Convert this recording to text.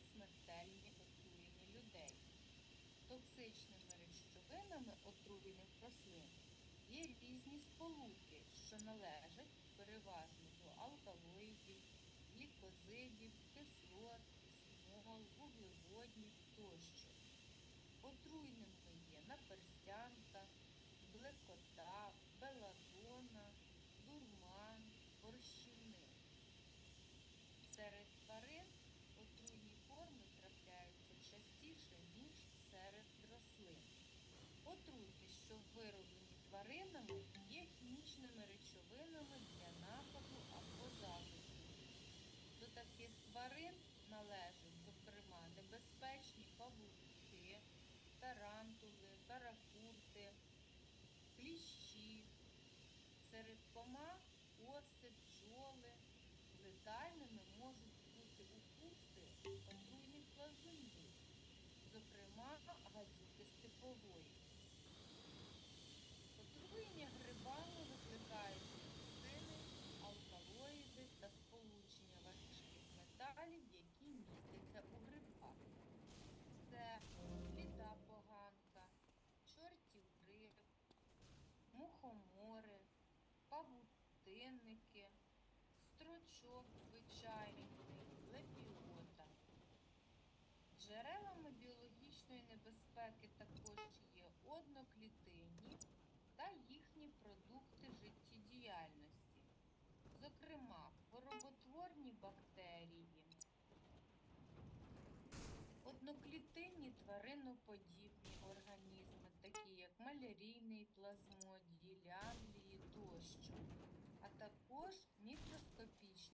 смертельні отруєння людей. Токсичними речовинами отруєних рослин є різні сполуки, що належать переважно до алкалоїдів, глікозидів, кислот, смол, вуглеводнів тощо. Отрути, що вироблені тваринами, є хімічними речовинами для нападу або захисту. До таких тварин належать, зокрема, небезпечні павуки, тарантули, каракурти, кліщі. Серед комах оси, бджоли. Летальними можуть бути укуси отруйних плазунів, зокрема гадюки степової. Павутинники, стручок звичайний, лепіота. Джерелами біологічної небезпеки також є одноклітинні та їхні продукти життєдіяльності, зокрема хвороботворні бактерії, одноклітинні твариноподібні організми, такі як малярійний а також